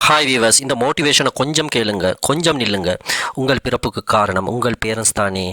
Hi viewers இந்த மோட்டிவேஷனை கொஞ்சம் கேளுங்க. கொஞ்சம் நில்லுங்க. உங்கள் பிறப்புக்கு காரணம் உங்கள் பேரண்ட்ஸ் தானே.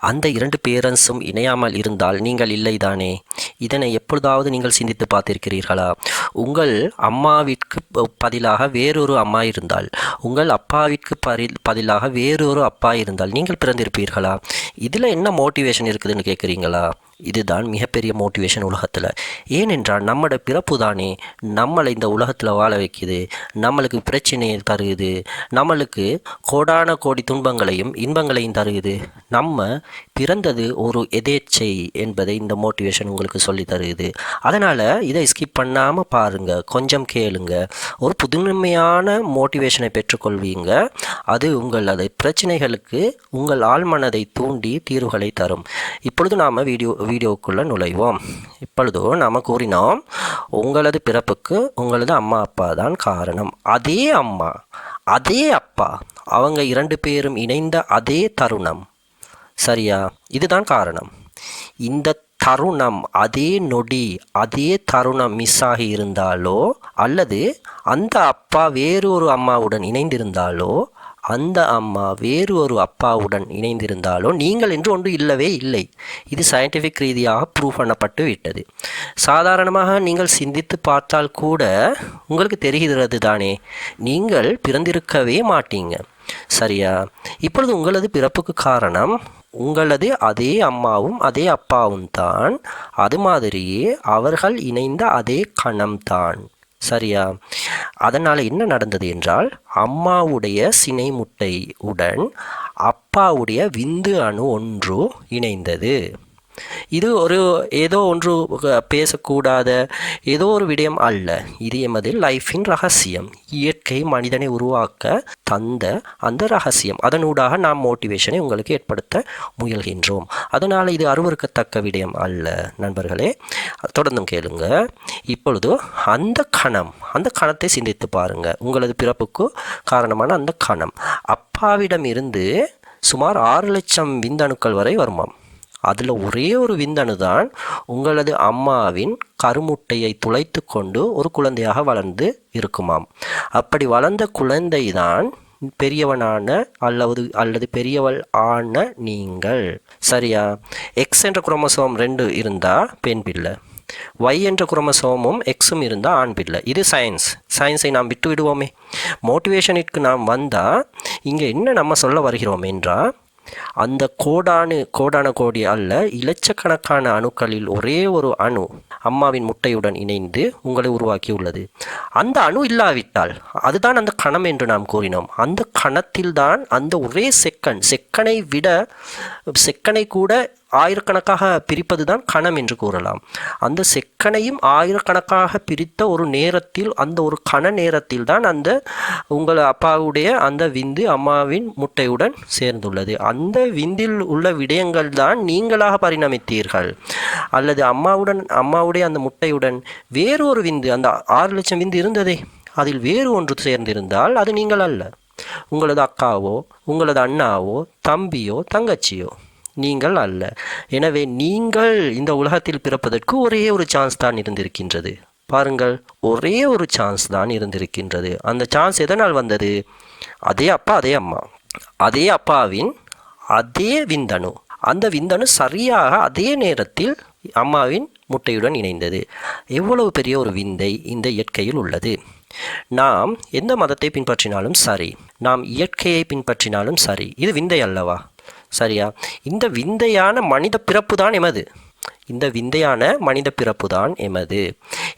அந்த இரண்டு பேரண்ட்ஸும் இணையாமல் இருந்தால் நீங்கள் இல்லை தானே இதனை எப்பொழுதாவது நீங்கள் சிந்தித்து பார்த்திருக்கிறீர்களா? உங்கள் அம்மாவிற்கு பதிலாக வேறொரு அம்மா இருந்தால் உங்கள் அப்பாவிற்கு பரி பதிலாக வேறொரு அப்பா இருந்தால் நீங்கள் பிறந்திருப்பீர்களா? இதில் என்ன மோட்டிவேஷன் இருக்குதுன்னு கேட்குறீங்களா இதுதான் மிகப்பெரிய மோட்டிவேஷன் உலகத்தில். ஏனென்றால் நம்மளோட பிறப்பு தானே நம்மளை இந்த உலகத்தில் வாழ வைக்குது நம்மளுக்கு பிரச்சனையை தருகுது நம்மளுக்கு கோடான கோடி துன்பங்களையும் இன்பங்களையும் தருகுது நம்ம பிறந்தது ஒரு எதேச்சை என்பதை இந்த மோட்டிவேஷன் உங்களுக்கு சொல்லி தருகுது அதனால் இதை ஸ்கிப் பண்ணாமல் பாருங்கள் கொஞ்சம் கேளுங்க. ஒரு புதுமையான மோட்டிவேஷனை பெற்றுக்கொள்வீங்க. அது உங்களது பிரச்சனைகளுக்கு உங்கள் ஆழ்மனதை தூண்டி தீர்வுகளை தரும். இப்பொழுது நாம் வீடியோ வீடியோக்குள்ளே நுழைவோம். இப்பொழுதோ நாம் கூறினோம் உங்களது பிறப்புக்கு உங்களது அம்மா அப்பா தான் காரணம். அதே அம்மா அதே அப்பா அவங்க இரண்டு பேரும் இணைந்த அதே தருணம். சரியா? இதுதான் காரணம். இந்த தருணம் அதே நொடி அதே தருணம் மிஸ் ஆகி இருந்தாலோ அல்லது அந்த அப்பா வேறொரு அம்மாவுடன் இணைந்திருந்தாலோ அந்த அம்மா வேறு ஒரு அப்பாவுடன் இணைந்திருந்தாலும் நீங்கள் என்று ஒன்று இல்லவே இல்லை. இது சயின்டிஃபிக் ரீதியாக ப்ரூவ் பண்ணப்பட்டு விட்டது. சாதாரணமாக நீங்கள் சிந்தித்து பார்த்தால் கூட உங்களுக்கு தெரிகிறது தானே. நீங்கள் பிறந்திருக்கவே மாட்டீங்க. சரியா? இப்பொழுது உங்களது பிறப்புக்கு காரணம் உங்களது அதே அம்மாவும் அதே அப்பாவும் தான். அது மாதிரியே அவர்கள் இணைந்த அதே கணம்தான் சரியா? அதனால் என்ன நடந்தது என்றால் அம்மாவுடைய சினை முட்டை உடன் அப்பாவுடைய விந்து அணு ஒன்று இணைந்தது. இது ஒரு ஏதோ ஒன்று பேசக்கூடாத ஏதோ ஒரு விடயம் அல்ல. இது எமது லைஃபின் ரகசியம். இயற்கை மனிதனை உருவாக்க தந்த அந்த ரகசியம். அதனூடாக நாம் மோட்டிவேஷனை உங்களுக்கு ஏற்படுத்த முயல்கின்றோம். அதனால் இது அருவருக்கத்தக்க விடயம் அல்ல. நண்பர்களே தொடர்ந்தும் கேளுங்க. இப்பொழுது அந்த கணம் அந்த கணத்தை சிந்தித்து பாருங்க. உங்களது பிறப்புக்கு காரணமான அந்த கணம். அப்பாவிடம் இருந்து சுமார் ஆறு லட்சம் விந்தணுக்கள் வரை வருமாம். அதில் ஒரே ஒரு விந்தணு தான் உங்களது அம்மாவின் கருமுட்டையை துளைத்து கொண்டு ஒரு குழந்தையாக வளர்ந்து இருக்குமாம். அப்படி வளர்ந்த குழந்தை தான் பெரியவனான அல்லது அல்லது பெரியவள் ஆன நீங்கள். சரியா? எக்ஸ் என்ற குரோமோசோம் ரெண்டு இருந்தால் பெண் பிள்ளை. ஒய் என்ற குரோமசோமும் எக்ஸும் இருந்தால் ஆண் பிள்ளை. இது சயின்ஸ் சயின்ஸை நாம் விட்டு விடுவோமே மோட்டிவேஷனிற்கு நாம் வந்தால் இங்கே என்ன நம்ம சொல்ல வருகிறோம் என்றால் அந்த கோடானு கோடான கோடி அல்ல இலட்சக்கணக்கான அணுக்களில் ஒரே ஒரு அணு அம்மாவின் முட்டையுடன் இணைந்து உங்களை உருவாக்கியுள்ளது. அந்த அணு இல்லாவிட்டால் அதுதான் அந்த கணம் என்று நாம் கூறினோம். அந்த கணத்தில்தான் அந்த ஒரே செக்கன் செக்கனை விட செக்கனை கூட ஆயிரக்கணக்காக பிரிப்பது தான் கணம் என்று கூறலாம். அந்த செக்கனையும் ஆயிரக்கணக்காக பிரித்த ஒரு நேரத்தில் அந்த ஒரு கண நேரத்தில் தான் அந்த உங்கள் அப்பாவுடைய அந்த விந்து அம்மாவின் முட்டையுடன் சேர்ந்துள்ளது. அந்த விந்தில் உள்ள விடயங்கள் தான் நீங்களாக பரிணமித்தீர்கள். அல்லது அம்மாவுடன் அம்மாவுடைய அந்த முட்டையுடன் வேறு ஒரு விந்து அந்த ஆறு லட்சம் விந்து இருந்ததே. அதில் வேறு ஒன்று சேர்ந்திருந்தால் அது நீங்கள் அல்ல. உங்களது அக்காவோ உங்களது அண்ணாவோ தம்பியோ தங்கச்சியோ. நீங்கள் அல்ல. எனவே நீங்கள் இந்த உலகத்தில் பிறப்பதற்கு ஒரே ஒரு சான்ஸ் தான் இருந்திருக்கின்றது. பாருங்கள் ஒரே ஒரு சான்ஸ் தான் இருந்திருக்கின்றது. அந்த சான்ஸ் எதனால் வந்தது? அதே அப்பா அதே அம்மா. அதே அப்பாவின் அதே விந்தணு. அந்த விந்தணு சரியாக அதே நேரத்தில் அம்மாவின் முட்டையுடன் இணைந்தது. எவ்வளவு பெரிய ஒரு விந்தை இந்த இயற்கையில் உள்ளது. நாம் எந்த மதத்தை பின்பற்றினாலும் சரி நாம் இயற்கையை பின்பற்றினாலும் சரி இது விந்தை அல்லவா? சரியா? இந்த விந்தையான மனித பிறப்பு தான் எமது. இந்த விந்தையான மனித பிறப்பு தான் எமது.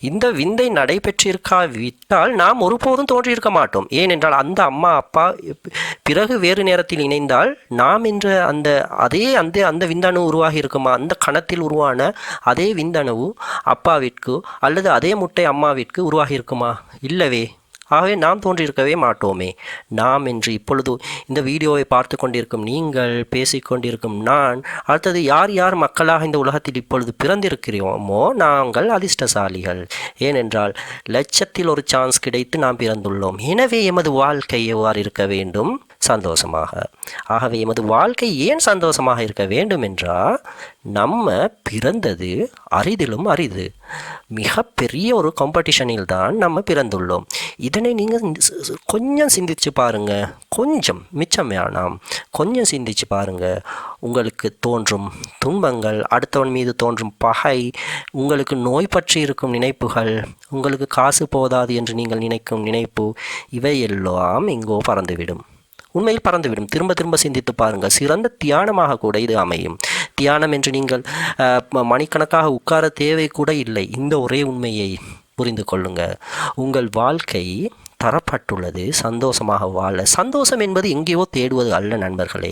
இந்த விந்தை நடைபெற்றிருக்காவிட்டால் நாம் ஒருபோதும் தோன்றியிருக்க மாட்டோம். ஏனென்றால் அந்த அம்மா அப்பா பிறகு வேறு நேரத்தில் இணைந்தால் நாம் என்ற அந்த அதே அந்த அந்த விந்தணு உருவாகி இருக்குமா? அந்த கணத்தில் உருவான அதே விந்தணுவு அப்பாவிற்கு அல்லது அதே முட்டை அம்மாவிற்கு உருவாகி இருக்குமா? இல்லவே. ஆகவே நாம் தோன்றியிருக்கவே மாட்டோமே. நாம் என்று இப்பொழுது இந்த வீடியோவை பார்த்து கொண்டிருக்கும் நீங்கள் பேசிக்கொண்டிருக்கும் நான் அடுத்தது யார் யார் மக்களாக இந்த உலகத்தில் இப்பொழுது பிறந்திருக்கிறோமோ நாங்கள் அதிர்ஷ்டசாலிகள். ஏனென்றால் லட்சத்தில் ஒரு சான்ஸ் கிடைத்து நாம் பிறந்துள்ளோம். எனவே எமது வாழ்க்கை எவ்வாறு இருக்க வேண்டும்? சந்தோஷமாக. ஆகவே எமது வாழ்க்கை ஏன் சந்தோஷமாக இருக்க வேண்டும் என்றால் நம்ம பிறந்தது அரிதிலும் அரிது. மிகப்பெரிய ஒரு காம்படிஷனில் தான் நம்ம பிறந்துள்ளோம். இதனை நீங்கள் கொஞ்சம் சிந்திச்சு பாருங்க. கொஞ்சம் மிச்சம் வேணாம். கொஞ்சம் சிந்திச்சு பாருங்க. உங்களுக்கு தோன்றும் துன்பங்கள் அடுத்தவன் மீது தோன்றும் பகை உங்களுக்கு நோய் பற்றி இருக்கும் நினைப்புகள் உங்களுக்கு காசு போதாது என்று நீங்கள் நினைக்கும் நினைப்பு இவையெல்லாம் எங்கோ பறந்துவிடும். உண்மையில் பறந்துவிடும். திரும்ப திரும்ப சிந்தித்து பாருங்கள். சிறந்த தியானமாக கூட இது அமையும். தியானம் என்று நீங்கள் மணிக்கணக்காக உட்கார தேவை கூட இல்லை. இந்த ஒரே உண்மையை புரிந்து கொள்ளுங்க உங்கள் வாழ்க்கை தரப்பட்டுள்ளது. சந்தோஷமாக வாழ. சந்தோஷம் என்பது எங்கேயோ தேடுவது அல்ல நண்பர்களே.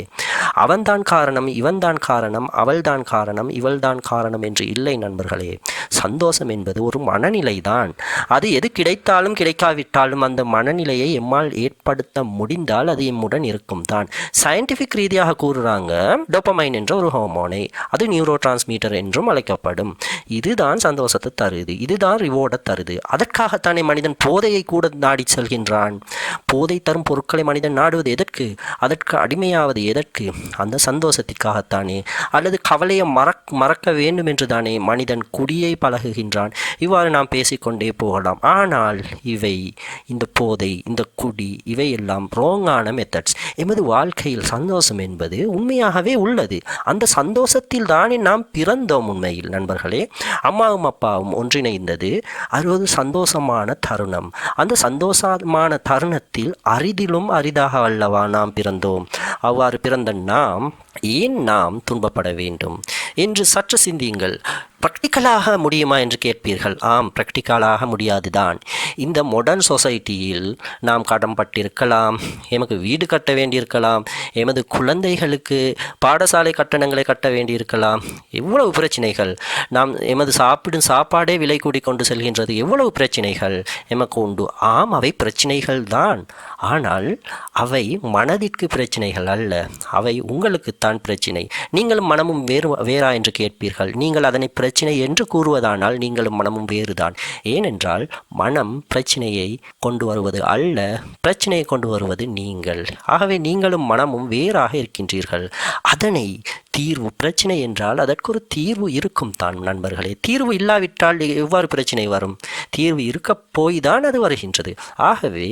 அவன்தான் காரணம் இவன்தான் காரணம் அவள்தான் காரணம் இவள்தான் காரணம் என்று இல்லை நண்பர்களே. சந்தோஷம் என்பது ஒரு மனநிலை தான் அது எது கிடைத்தாலும் கிடைக்காவிட்டாலும் அந்த மனநிலையை எம்மால் ஏற்படுத்த முடிந்தால் அது எம்முடன் இருக்கும் தான் சயின்டிஃபிக் ரீதியாக கூறுறாங்க டோப்பமைன் என்ற ஒரு ஹார்மோனை அது நியூரோ டிரான்ஸ்மீட்டர் என்றும் அழைக்கப்படும். இதுதான் சந்தோஷத்தை தருது இதுதான் ரிவோர்டை தருது. அதற்காகத்தானே மனிதன் போதையை கூட நாடி செல்கின்றான்? போதை தரும் பொருட்களை மனிதன் நாடுவது எதற்கு? அதற்கு அடிமையாவது எதற்கு? அந்த சந்தோஷத்திற்காகத்தானே. அல்லது கவலையை மறக் மறக்க வேண்டும் என்று தானே மனிதன் குடியை பழகுகின்றான். இவ்வாறு நாம் பேசிக்கொண்டே போகலாம். ஆனால் இவை இந்த போதை இந்த குடி இவையெல்லாம் ரோங்கான மெத்தட்ஸ் எமது வாழ்க்கையில் சந்தோஷம் என்பது உண்மையாகவே உள்ளது. அந்த சந்தோஷத்தில் தானே நாம் பிறந்தோம் உண்மையில் நண்பர்களே. அம்மாவும் அப்பாவும் ஒன்றிணைந்தது அது ஒரு சந்தோஷமான தருணம். அந்த சந்தோஷமான தருணத்தில் அரிதிலும் அரிதாக அல்லவா நாம் பிறந்தோம்? அவ்வாறு பிறந்த நாம் ஏன் நாம் துன்பப்பட வேண்டும்? என்று சற்று சிந்தியுங்கள். ப்ராக்டிக்கலாக முடியுமா என்று கேட்பீர்கள். ஆம் ப்ராக்டிக்கலாக முடியாதுதான். இந்த மாடர்ன் சொசைட்டியில் நாம் கடன் பட்டிருக்கலாம் எமக்கு வீடு கட்ட வேண்டியிருக்கலாம் எமது குழந்தைகளுக்கு பாடசாலை கட்டணங்களை கட்ட வேண்டியிருக்கலாம். எவ்வளவு பிரச்சனைகள்? நாம் எமது சாப்பிடும் சாப்பாடே விலை கூடி கொண்டு செல்கின்றது. எவ்வளவு பிரச்சனைகள்? எமக்கு உண்டு. ஆம் அவை பிரச்சனைகள் தான் ஆனால் அவை மனதிற்கு பிரச்சனைகள் அல்ல. அவை உங்களுக்கு தான் பிரச்சினை. நீங்களும் மனமும் வேறு வேறா என்று கேட்பீர்கள். நீங்கள் அதனை பிரச்சினை என்று கூறுவதானால் நீங்களும் மனமும் வேறுதான். ஏனென்றால் மனம் பிரச்சனையை கொண்டு வருவது அல்ல பிரச்சனையை கொண்டு வருவது நீங்கள். ஆகவே நீங்களும் மனமும் வேறாக இருக்கின்றீர்கள். அதனை தீர்வு பிரச்சனை என்றால் அதற்கு ஒரு தீர்வு இருக்கும் தான் நண்பர்களே. தீர்வு இல்லாவிட்டால் எவ்வாறு பிரச்சனை வரும்? தீர்வு இருக்க போய் தான் அது வருகின்றது. ஆகவே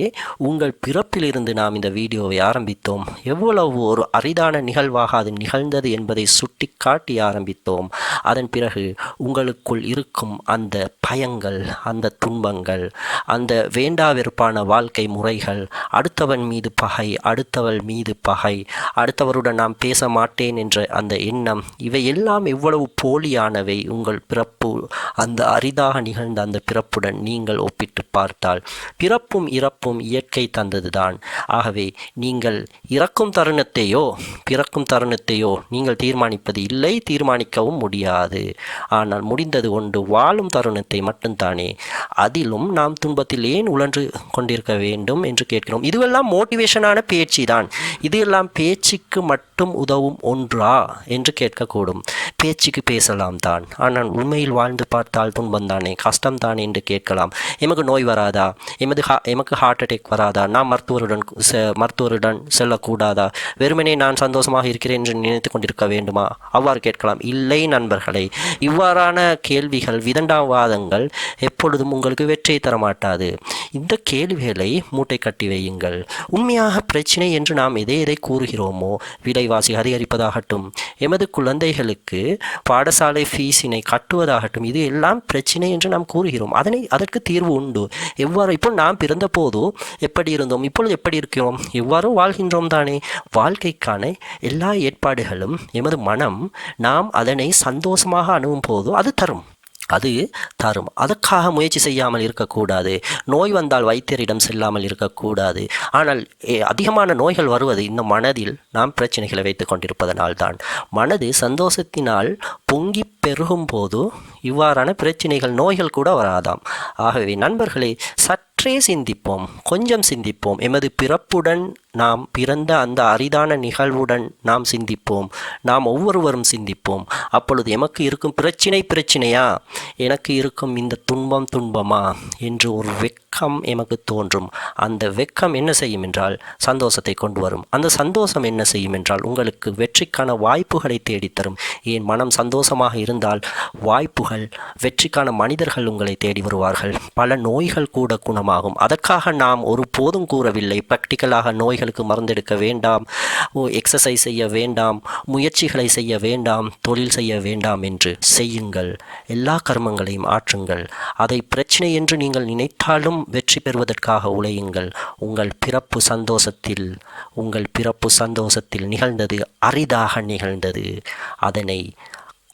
உங்கள் பிறப்பிலிருந்து நாம் இந்த வீடியோவை ஆரம்பித்தோம். எவ்வளவு ஒரு அரிதான நிகழ்வாக அது நிகழ்ந்தது என்பதை சுட்டி காட்டி ஆரம்பித்தோம். அதன் பிறகு உங்களுக்குள் இருக்கும் அந்த பயங்கள் அந்த துன்பங்கள் அந்த வேண்டா வெறுப்பான வாழ்க்கை முறைகள் அடுத்தவன் மீது பகை அடுத்தவள் மீது பகை அடுத்தவருடன் நாம் பேச மாட்டேன் என்ற அந்த எண்ணம். இவையெல்லாம் எவ்வளவு போலியானவை. உங்கள் பிறப்பு அந்த அரிதாக நிகழ்ந்த அந்த பிறப்புடன் நீங்கள் ஒப்பிட்டு பார்த்தால் பிறப்பும் இறப்பும் இயற்கை தந்ததுதான். ஆகவே நீங்கள் இறக்கும் தருணத்தையோ பிறக்கும் தருணத்தையோ நீங்கள் தீர்மானிப்பது இல்லை தீர்மானிக்கவும் முடியாது. ஆனால் முடிந்தது ஒன்று வாழும் தருணத்தை மட்டும்தானே. அதிலும் நாம் துன்பத்தில் ஏன் உழன்று கொண்டிருக்க வேண்டும் என்று கேட்கிறோம். இதுவெல்லாம் மோட்டிவேஷனான பேச்சு தான் இது எல்லாம் பேச்சுக்கு மட்டும் உதவும் ஒன்றா? என்று கேட்கக்கூடும். பேச்சுக்கு பேசலாம் தான். ஆனால் உண்மையில் வாழ்ந்து பார்த்தால் துன்பம் தானே? கஷ்டம் தானே என்று கேட்கலாம். எமக்கு நோய் வராதா? எமது ஹா எமக்கு ஹார்ட் அட்டாக் வராதா? நான் மருத்துவருடன் செ- மருத்துவருடன் செல்லக்கூடாதா? வெறுமனே நான் சந்தோஷமாக இருக்கிறேன் என்று நினைத்து கொண்டிருக்க வேண்டுமா? அவ்வாறு கேட்கலாம். இல்லை நண்பர்களே இவ்வாறான கேள்விகள் விதண்டாவாதங்கள் எப்பொழுதும் உங்களுக்கு வெற்றியை தரமாட்டாது. இந்த கேள்விகளை மூட்டை கட்டி வையுங்கள். உண்மையாக பிரச்சனை என்று நாம் எதை எதை கூறுகிறோமோ விலைவாசி அதிகரிப்பதாகட்டும் எமது குழந்தைகளுக்கு பாடசாலை ஃபீஸினை கட்டுவதாகட்டும் இது எல்லாம் பிரச்சனை என்று நாம் கூறுகிறோம். அதனை அதற்கு தீர்வு உண்டு. எவ்வாறு இப்போ நாம் பிறந்த போதோ எப்படி இருந்தோம் இப்பொழுது எப்படி இருக்கிறோம்? எவ்வாறு வாழ்கின்றோம் தானே? வாழ்க்கைக்கான எல்லா ஏற்பாடுகளும் எமது மனம் நாம் அதனை சந்தோஷமாக அணுகும் போதோ அது தரும். அது தரும். அதற்காக முயற்சி செய்யாமல் இருக்கக்கூடாது. நோய் வந்தால் வைத்தியரிடம் செல்லாமல் இருக்கக்கூடாது. ஆனால் அதிகமான நோய்கள் வருவது இந்த மனதில் நாம் பிரச்சனைகளை வைத்து கொண்டிருப்பதனால்தான் மனது சந்தோஷத்தினால் பொங்கி பெருகும் போது இவ்வாறான பிரச்சனைகள் நோய்கள் கூட வராதாம். ஆகவே நண்பர்களே சற்று சிந்திப்போம் கொஞ்சம் சிந்திப்போம். எமது பிறப்புடன் நாம் பிறந்த அந்த அரிதான நிகழ்வுடன் நாம் சிந்திப்போம். நாம் ஒவ்வொருவரும் சிந்திப்போம். அப்பொழுது எமக்கு இருக்கும் பிரச்சினை பிரச்சனையா? எனக்கு இருக்கும் இந்த துன்பம் துன்பமா? என்று ஒரு வெக்கம் எமக்கு தோன்றும். அந்த வெக்கம் என்ன செய்யும் என்றால் சந்தோஷத்தை கொண்டு வரும். அந்த சந்தோஷம் என்ன செய்யும் என்றால் உங்களுக்கு வெற்றிக்கான வாய்ப்புகளை தேடித்தரும். ஏன் மனம் சந்தோஷமாக இருந்தால் வாய்ப்புகள் வெற்றிக்கான மனிதர்கள் உங்களை தேடி வருவார்கள். பல நோய்கள் கூட குணமாக காரணமாகும் அதற்காக நாம் ஒரு போதும் கூறவில்லை. ப்ராக்டிக்கலாக நோய்களுக்கு மருந்தெடுக்க வேண்டாம். எக்ஸசைஸ் செய்ய வேண்டாம். முயற்சிகளை செய்ய வேண்டாம். தொழில் செய்ய வேண்டாம் என்று செய்யுங்கள். எல்லா கர்மங்களையும் ஆற்றுங்கள். அதை பிரச்சனை என்று நீங்கள் நினைத்தாலும் வெற்றி பெறுவதற்காக உழையுங்கள். உங்கள் பிறப்பு சந்தோஷத்தில் உங்கள் பிறப்பு சந்தோஷத்தில் நிகழ்ந்தது அரிதாக நிகழ்ந்தது. அதனை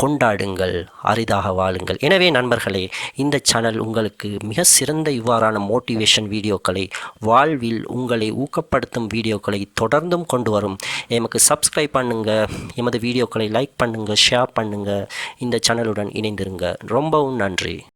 கொண்டாடுங்கள் அரிதாக வாழுங்கள். எனவே நண்பர்களே இந்த சேனல் உங்களுக்கு மிக சிறந்த இவ்வாறான மோட்டிவேஷன் வீடியோக்களை வாழ்வில் உங்களை ஊக்கப்படுத்தும் வீடியோக்களை தொடர்ந்தும் கொண்டு வரும். எமக்கு சப்ஸ்கிரைப் பண்ணுங்கள் எமது வீடியோக்களை லைக் பண்ணுங்கள் ஷேர் பண்ணுங்கள் இந்த சேனலுடன் இணைந்திருங்க. ரொம்பவும் நன்றி.